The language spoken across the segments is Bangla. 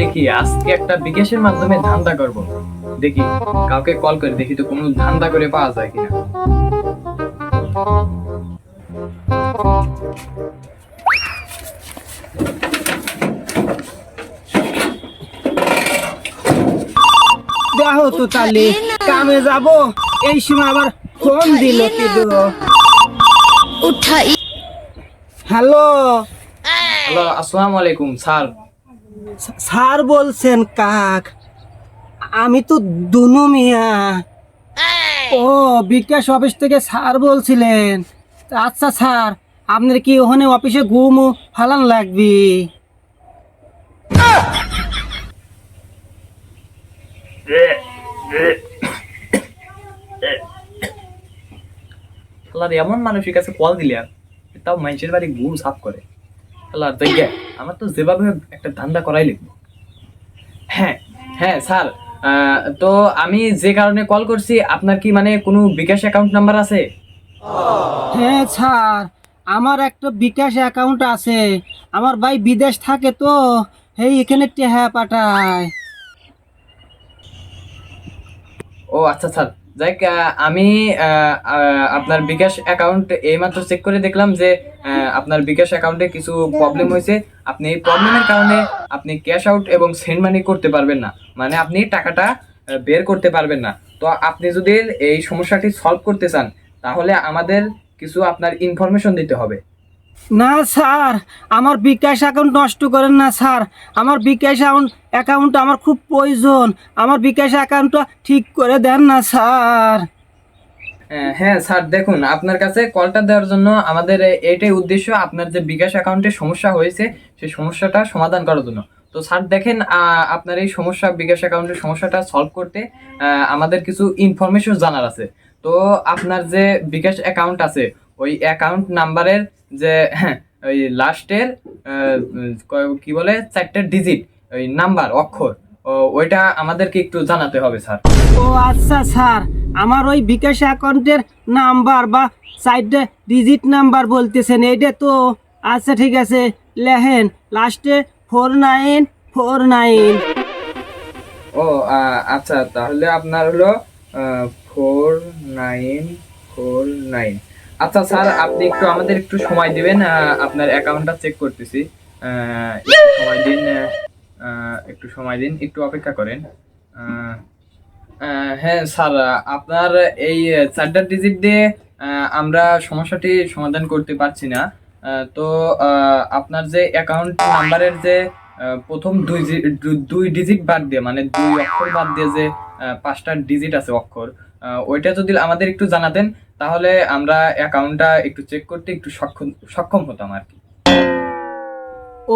দেখি আজকে একটা বিকাশের মাধ্যমে ধান্দা করব। দেখি কাউকে কল করে দেখি তো কোনো ধান্দা করে পাওয়া যায় কিনা। তো তাহলে কামে যাব। এই সময় আবার ফোন দিল কিন্তু। হ্যালো। হ্যালো আসসালামু আলাইকুম স্যার। স্যার বলছেন কাক। আমি তো দুনু মিয়া। ও, বিকাশ অফিস থেকে স্যার বলছিলেন। আচ্ছা স্যার, আপনার কি ওখানে অফিসে ঘুম ফালান লাগবে? এমন মানুষের কাছে কল দিলে, তাও মানুষের বাড়ি গুম সাফ করে। আল্লাহ আমার তো যেভাবে একটা ধান্দা করাই লিখব। হ্যাঁ হ্যাঁ স্যার তো আমি যে কারণে কল করছি আপনার কি মানে কোনো বিকাশ অ্যাকাউন্ট নাম্বার আছে? হ্যাঁ স্যার আমার একটা বিকাশ অ্যাকাউন্ট আছে। আমার ভাই বিদেশ থাকে তো এই এখানে টেহা পাঠায়। ও আচ্ছা স্যার। যাই আমি আপনার বিকাশ অ্যাকাউন্ট এইমাত্র চেক করে দেখলাম যে আপনার বিকাশ অ্যাকাউন্টে কিছু প্রবলেম হয়েছে। আপনি এই প্রবলেমের কারণে আপনি ক্যাশ আউট এবং সেন্ড মানি করতে পারবেন না। মানে আপনি টাকাটা বের করতে পারবেন না। তো আপনি যদি এই সমস্যাটি সলভ করতে চান, তাহলে আমাদের কিছু আপনার ইনফরমেশন দিতে হবে। না, স্যার, আমার বিকাশ অ্যাকাউন্ট নষ্ট করেন না, স্যার। আমার বিকাশ অ্যাকাউন্ট অ্যাকাউন্ট আমার খুব প্রয়োজন। আমার বিকাশ অ্যাকাউন্টটা ঠিক করে দেন না, স্যার। হ্যাঁ স্যার দেখুন আপনার কাছে কলটা দেওয়ার জন্য আমাদের এটাই উদ্দেশ্য আপনার যে বিকাশ অ্যাকাউন্টে সমস্যা হয়েছে সেই সমস্যাটা সমাধান করার জন্য। তো স্যার দেখেন আপনার এই সমস্যা বিকাশ অ্যাকাউন্টের সমস্যাটা সলভ করতে আমাদের কিছু ইনফরমেশন জানার আছে। তো আপনার যে বিকাশ অ্যাকাউন্ট আছে ওই অ্যাকাউন্ট নাম্বারের যে হ্যাঁ, ওই লাস্টের কি বলে চারটে ডিজিট ওই নাম্বার অক্ষর ওইটা আমাদেরকে একটু জানাতে হবে স্যার। ও আচ্ছা স্যার। আমার ওই বিকাশ অ্যাকাউন্টের নাম্বার বা সাইডে ডিজিট নাম্বার বলতেছেন, এইটা তো? আচ্ছা ঠিক আছে। লেহেন লাস্টে ফোর নাইন ফোর নাইন। ও আচ্ছা তাহলে আপনার হলো ফোর নাইন ফোর নাইন। আচ্ছা স্যার, আপনি একটু আমাদের একটু সময় দিবেন আপনার অ্যাকাউন্টটা চেক করতেছি। একটু সময় দিন একটু সময় দিন, একটু অপেক্ষা করেন। হ্যাঁ স্যার, আপনার এই চারটা ডিজিট দিয়ে আমরা সমস্যাটি সমাধান করতে পারছি না। তো আপনার যে অ্যাকাউন্ট নাম্বারের যে প্রথম দুই দুই ডিজিট বাদ দিয়ে মানে দুই অক্ষর বাদ দিয়ে যে পাঁচটা ডিজিট আছে অক্ষর ওইটা যদি আমাদের একটু জানাতেন, তাহলে আমরা অ্যাকাউন্টটা একটু চেক করতে একটু সক্ষম সক্ষম হতাম আর কি।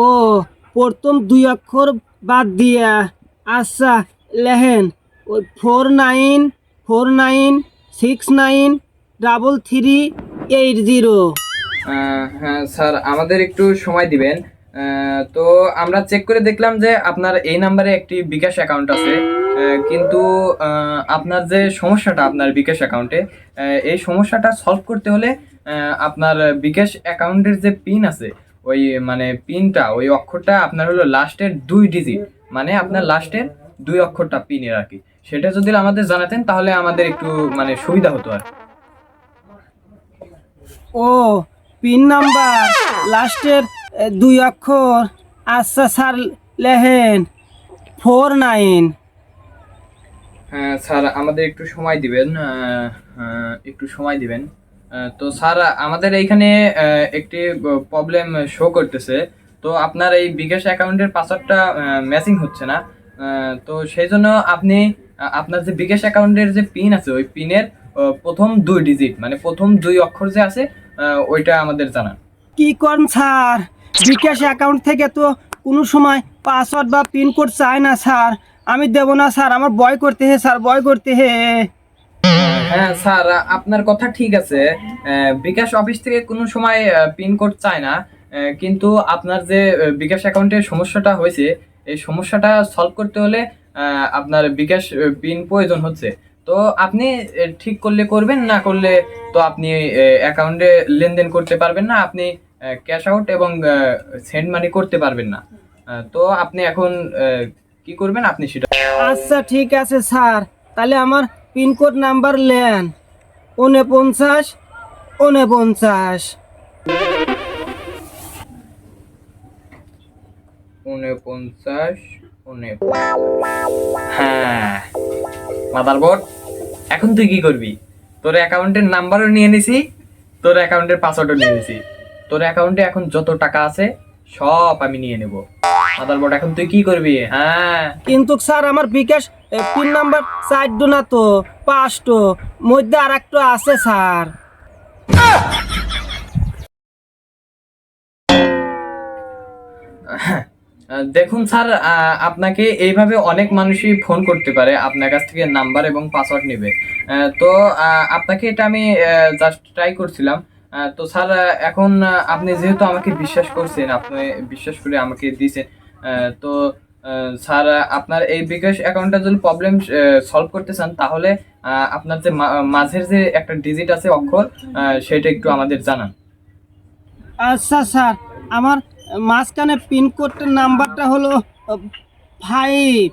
ও, প্রথম দুই অক্ষর বাদ দিয়া আচ্ছা লেহেন ওই four nine four nine, six nine, double three, eight zero. হ্যাঁ স্যার, আমাদের একটু সময় দিবেন। তো আমরা চেক করে দেখলাম যে আপনার এই নাম্বারে একটি বিকাশ অ্যাকাউন্ট আছে। কিন্তু আপনার যে সমস্যাটা আপনার বিকাশ অ্যাকাউন্টে এই সমস্যাটা সলভ করতে হলে আপনার বিকাশ অ্যাকাউন্টের যে পিন আছে, ওই মানে পিনটা, ওই অক্ষরটা আপনার হলো লাস্টের দুই ডিজিট মানে আপনার লাস্টের দুই অক্ষরটা পিনের আর কি। সেটা যদি আমাদের জানাতেন তাহলে আমাদের একটু মানে সুবিধা হতো আর। ও পিন নাম্বার লাস্টের দুই অক্ষর আচ্ছা স্যার লেহেন ফোর নাইন। হ্যাঁ স্যার আমাদের একটু সময় দিবেন একটু সময় দিবেন। তো স্যার আমাদের এইখানে একটি প্রবলেম শো করতেছে। তো আপনার এই বিকাশ অ্যাকাউন্টের পাসওয়ার্ডটা ম্যাচিং হচ্ছে না। তো সেই জন্য আপনি আপনার যে বিকাশ অ্যাকাউন্টের যে পিন আছে ওই পিনের প্রথম দুই ডিজিট মানে প্রথম দুই অক্ষর যে আছে ওইটা আমাদের জানান। কি করেন স্যার? বিকাশ অ্যাকাউন্ট থেকে তো কোনো সময় পাসওয়ার্ড বা পিন কোড চায় না স্যার। আমি দেবো না স্যার আমার বয় করতে হে স্যার বয় করতে হে। হ্যাঁ স্যার আপনার কথা ঠিক আছে। বিকাশ অফিস থেকে কোনো সময় পিন কোড চায় না। কিন্তু আপনার যে বিকাশ অ্যাকাউন্টের সমস্যাটা হয়েছে এই সমস্যাটা সলভ করতে হলে আপনার বিকাশ পিন প্রয়োজন হচ্ছে। তো আপনি ঠিক করলে করবেন না করলে তো আপনি অ্যাকাউন্টে লেনদেন করতে পারবেন না আপনি ক্যাশ আউট এবং সেন্ড মানি করতে পারবেন না। তো আপনি এখন কি করবেন আপনি সেটা আচ্ছা ঠিক আছে স্যার। তাহলে আমার পিনকোড নাম্বার নেন উনপঞ্চাশ উনপঞ্চাশ। উনপঞ্চাশ হ্যাঁ। মাদারবোর্ড এখন তুই কি করবি? তোর অ্যাকাউন্টের নাম্বারও নিয়ে নিছি তোর অ্যাকাউন্টের পাসওয়ার্ডও নিয়ে নিছি। তোর অ্যাকাউন্টে এখন যত টাকা আছে সব আমি নিয়ে নেব। মাদারবোর্ড এখন তুই কি করবি? হ্যাঁ। কিন্তু স্যার আমার বিকাশ পিন নাম্বার চারটো না তো পাঁচটো মধ্যে আর একটা আছে স্যার। আহ, দেখুন স্যার আপনাকে এইভাবে অনেক মানুষই ফোন করতে পারে, আপনার কাছ থেকে নাম্বার এবং পাসওয়ার্ড নেবে। তো আপনাকে এটা আমি জাস্ট ট্রাই করছিলাম। তো স্যার এখন আপনি যেহেতু আমাকে বিশ্বাস করছেন, আপনি বিশ্বাস করে আমাকে দিয়েছেন তো স্যার, আপনার এই বিকাশ অ্যাকাউন্টটা যদি প্রবলেম সলভ করতে চান, তাহলে আপনার যে মাঝের যে একটা ডিজিট আছে অক্ষর সেটা একটু আমাদের জানান। আচ্ছা স্যার, আমার মাঝখানে পিনকোডের নাম্বারটা হলো ফাইভ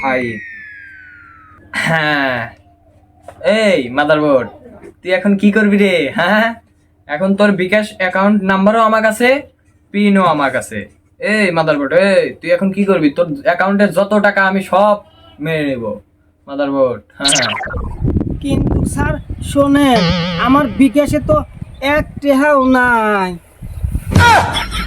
ভাই হ্যাঁ। এই মাদারবোর্ড তুই এখন কি করবি রে হ্যাঁ? এখন তোর বিকাশ অ্যাকাউন্ট নাম্বারও আমার কাছে পিনও আমার কাছে। এই মাদারবোর্ড এই তুই এখন কি করবি? তোর অ্যাকাউন্টে যত টাকা আমি সব মেরে নেব মাদারবোর্ড হ্যাঁ। কিন্তু স্যার শোনেন আমার বিকাশে তো এক টেহাও নাই। 啊！